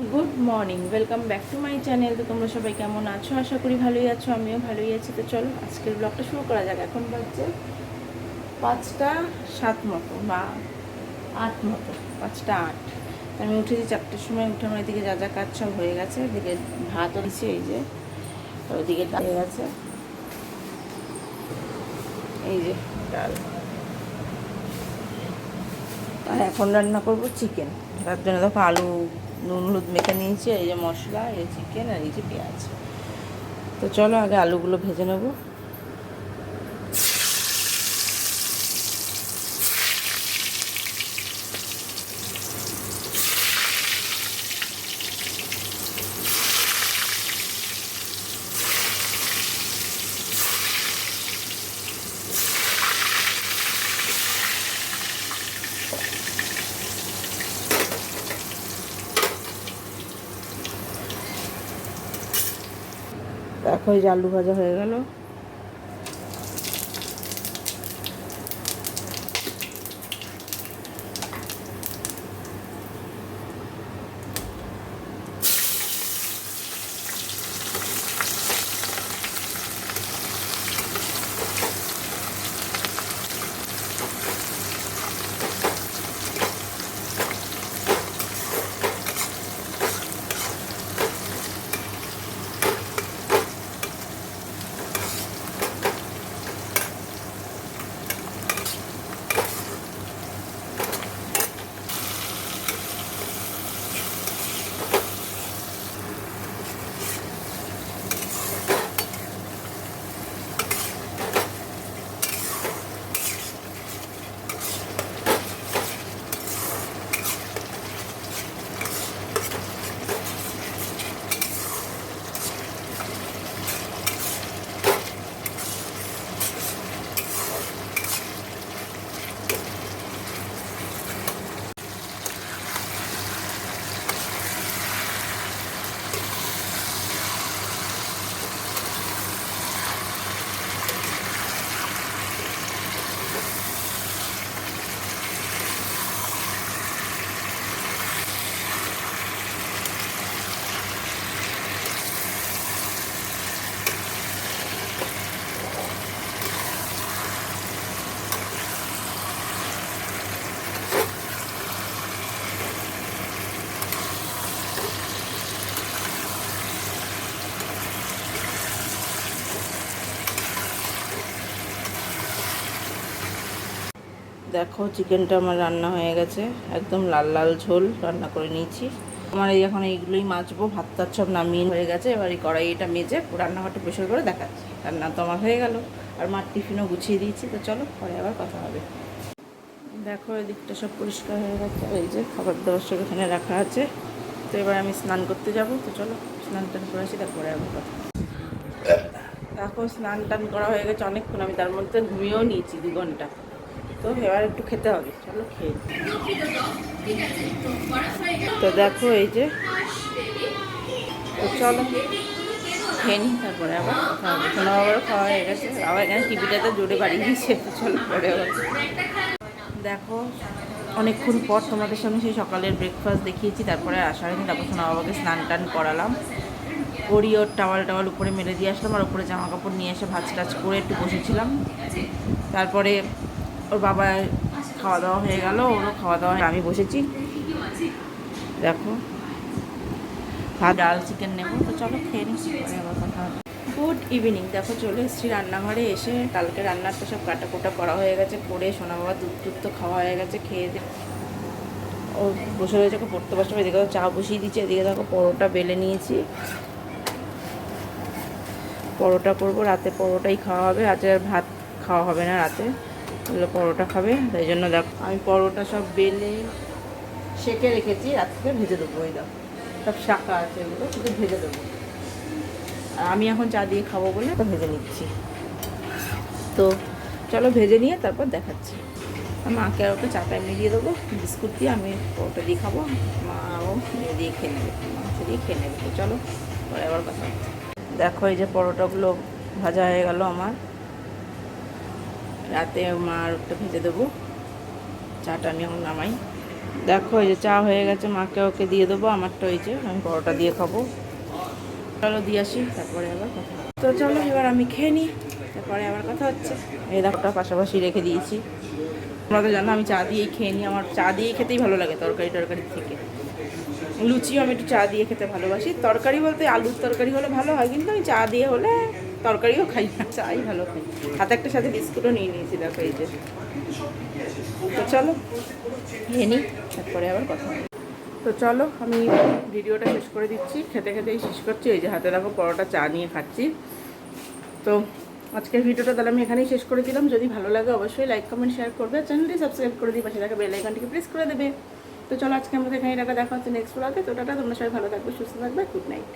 Good morning, welcome back to my channel. তো তোমরা সবাই কেমন আছো? আশা করি ভালোই আছো, আমিও ভালোই আছি। তো চলো, আজকের ব্লগটা শুরু করা যাক। এখন বাজছে পাঁচটা সাত মতো বা আট মতো, পাঁচটা আট। আমি উঠেছি চারটের সময়, উঠে আমার এদিকে যা যা কাজ সব হয়ে গেছে। এদিকে ভাতও দিচ্ছে এই যে ওইদিকে ডাল হয়ে গেছে। এই যে ডাল। আর এখন রান্না করব চিকেন। তার জন্য দেখো আলু নুন হলুদ মেখে নিয়েছি, এই যে মশলা, এই চিকেন আর এই যে পেঁয়াজ। তো চলো আগে আলুগুলো ভেজে নেব। দেখো এই যে আলু ভাজা হয়ে গেল। দেখো, চিকেনটা আমার রান্না হয়ে গেছে। একদম লাল লাল ঝোল রান্না করে নিয়েছি। আমার এই এখন এইগুলোই মাছবো ভাত টাত সব নামিয়ে হয়ে গেছে। এবার এই কড়াইটা মেজে রান্নাঘরটা প্রেশার করে দেখাচ্ছি। রান্না তো আমার হয়ে গেল। আর মার টিফিনও গুছিয়ে দিয়েছি, তো চলো পরে আবার কথা হবে। দেখো, এদিকটা সব পরিষ্কার হয়ে গেছে। এই যে খাবার দাবার সব এখানে রাখা আছে। তো এবার আমি স্নান করতে যাব, তো চলো স্নান টান করে আসি, তারপরে আবার কথা দেখো, স্নান টান করা হয়ে গেছে অনেকক্ষণ। আমি তার মধ্যে ঘুমিয়েও নিয়েছি দু ঘণ্টা। তো এবার একটু খেতে হবে, চলো খেয়ে তো দেখো এই যে, তো চলো খেয়ে নিই তারপরে আবার শোনা আবার খাওয়া হয়ে গেছে আবার এখানে টিভিটাতে জোরে বাড়িয়ে দিয়েছে চলো পরে দেখো, অনেকক্ষণ পর তোমাদের সামনে সেই সকালের ব্রেকফাস্ট দেখিয়েছি, তারপরে আসার দিন তারপর সোনা বাবাকে স্নান টান করালাম। করি ওর টাওয়াল টাওয়াল উপরে মেলে দিয়ে আসলাম, আর উপরে জামা কাপড় নিয়ে এসে ভাজ টাজ করে একটু বসেছিলাম। তারপরে ওর বাবা খাওয়া দাওয়া হয়ে গেল, ওরও খাওয়া দাওয়া আমি বসেছি। দেখো। ভাত, ডাল, চিকেন নেব, তো চলো খেয়ে নিচ্ছি আবার কথা হবে। গুড ইভিনিং দেখো, চলে এসেছি রান্নাঘরে এসে কালকে রান্নার তো সব কাটা কোটা করা হয়ে গেছে, করে সোনা বাবা দুধ টুধ তো খাওয়া হয়ে গেছে, খেয়ে দিয়ে ও বসে রয়েছে, ওকে পড়তে বসতে এদিকে তো চা বসিয়ে দিচ্ছি, এদিকে দেখো পরোটা বেলে নিয়েছি। পরোটা করব, রাতে পরোটাই খাওয়া হবে। আজ আর ভাত খাওয়া হবে না রাতে। এগুলো পরোটা খাবে, তাই জন্য দেখো, আমি পরোটা সব বেলে সেকে রেখেছি রাত্রে ভেজে দেবো ওই দেখো। সব শাঁকা আছে এগুলো, শুধু ভেজে দেবো। আর আমি এখন চা দিয়ে খাব বলে তো ভেজে নিচ্ছি। তো চলো ভেজে নিয়ে তারপর দেখাচ্ছি। মাকে আর ওকে চাটা এমনি দিয়ে দেবো, বিস্কুট দিয়ে আমি পরোটা দিয়ে খাব মাও দিয়ে খেয়ে নেবে, মাংস দিয়ে খেয়ে নেবে। তো চলো, পরে আবার কথা দেখো এই যে পরোটাগুলো ভাজা হয়ে গেল আমার। রাতে মা একটা ভেজে দেবো। চাটা আমি এখন নামাই। দেখো, এই যে চা হয়ে গেছে, মাকে ওকে দিয়ে দেবো, আমারটা ওই যে আমি পরোটা দিয়ে খাব। চলো দিয়ে আসি, তারপরে আবার কথা তো চলো, এবার আমি খেয়ে নিই, তারপরে আবার কথা হচ্ছে। এই দেখোটা পাশাপাশি রেখে দিয়েছি। তোমরা তো জানো, আমি চা দিয়েই খেয়ে নিই। আমার চা দিয়েই খেতেই ভালো লাগে তরকারি টরকারির থেকে। লুচিও আমি একটু চা দিয়ে খেতে ভালোবাসি। তরকারি বলতে আলুর তরকারি হলে ভালো হয়, কিন্তু আমি চা দিয়ে হলে তরকারিও খাই না চাই ভালো খাই। হাতে একটা সাথে বিস্কুটও নিয়ে নিয়েছি, দেখো এই যে। তো চলো, খেয়ে নিই, তারপরে আবার কথা। তো চলো, আমি ভিডিওটা শেষ করে দিচ্ছি। খেতে খেতেই শেষ করছি, এই যে হাতে দেখো পরোটা, চা নিয়ে খাচ্ছি। তো আজকের ভিডিওটা তাহলে আমি এখানেই শেষ করে দিলাম। যদি ভালো লাগে অবশ্যই লাইক কমেন্ট শেয়ার করবে। চ্যানেলটি সাবস্ক্রাইব করে দিয়ে পাশে থাকা বেল আইকনটিকে প্রেস করে দেবে। তো চলো, আজকে আমাদের এখানে টাকা দেখা হচ্ছে নেক্সট ব্লগে তো টাটা, তোমরা সবাই ভালো থাকবে, সুস্থ থাকবে গুড নাইট